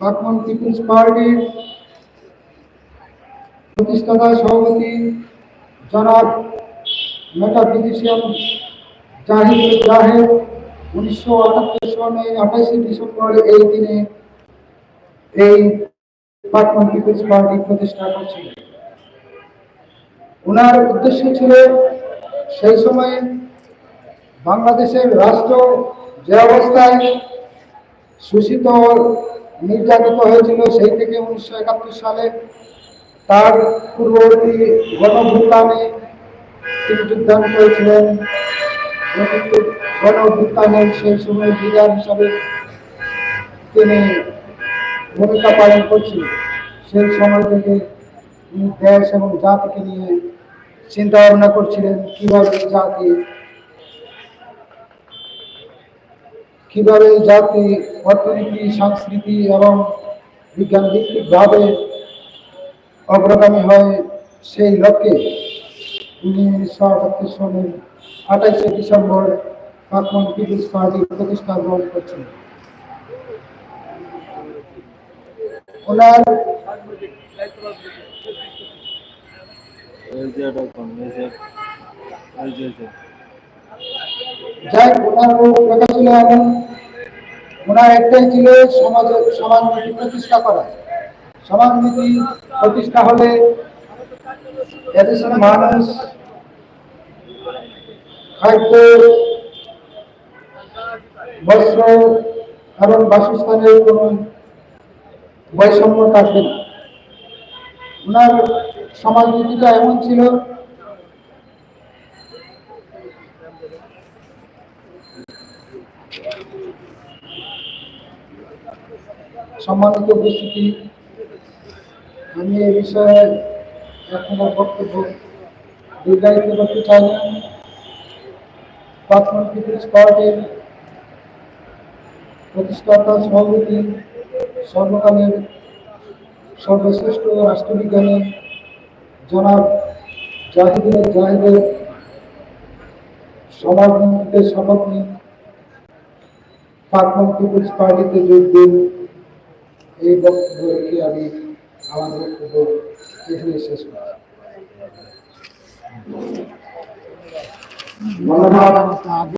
পাকমন people's পার্টির প্রতিষ্ঠাতা সভাপতি জনাব মেটাফিজিশিয়ান জাহিদ জাহেদ, উনিশশো আটাত্তর সনে আঠাশে ডিসেম্বর এই দিনে এই পাকমন পিপুলস পার্টি প্রতিষ্ঠা করছিলেন ওনার উদ্দেশ্য ছিল সেই সময়ে বাংলাদেশের রাষ্ট্র যে অবস্থায় শোষিত নির্যাতিত হয়েছিল সেই থেকে উনিশশো একাত্তর সালে। তার পূর্ববর্তী গণভুত্থানে তিনি যোগদান করেছিলেন। গণভুত্থানের সেই সময় লিডার হিসাবে তিনি ভূমিকা পালন করছিলেন। সেই সময় থেকে তিনি দেশ এবং জাতিকে নিয়ে চিন্তা ভাবনা করছিলেন, কীভাবে জাতি কীভাবে জাতি, অর্থনীতি, সংস্কৃতি এবং বিজ্ঞান ভিত্তিকভাবে অগ্রগামী হয় সেই লক্ষ্যে উনিশশো আটাত্তর সনের আঠাইশে ডিসেম্বর পাকমন পিপুলস পার্টি প্রতিষ্ঠা গ্রহণ করছেন। ওনার এই যে এটা এই যে এই যে। যাই ওনার কথা ছিল এমন ওনার একটাই ছিল সমাজের সমাজনীতি প্রতিষ্ঠা করা। সমাজনীতি প্রতিষ্ঠা হলে এদেশের মানুষ খাদ্য, বস্ত্র এবং বাসস্থানের কোনো বৈষম্য থাকবে না। ওনার সমাজনীতিটা এমন ছিল সম্মানিত উপস্থিতি, আমি এই বিষয়ে এখন বক্তব্য দীর্ঘায়িত করতে চাই না। প্রাথমিক পিপুলস পার্টির প্রতিষ্ঠাতা সভাপতি, সর্বকালের সর্বশ্রেষ্ঠ রাষ্ট্রবিজ্ঞানী জনাব জাহিদুল জাহিদের সমাজনীতিতে শপথ প্রাথমিক পিপুলস পার্টিতে যোগ দিন এই বক্তব্য রেখে আমি আমার বক্তব্য এখানে শেষ করছি। ধন্যবাদ।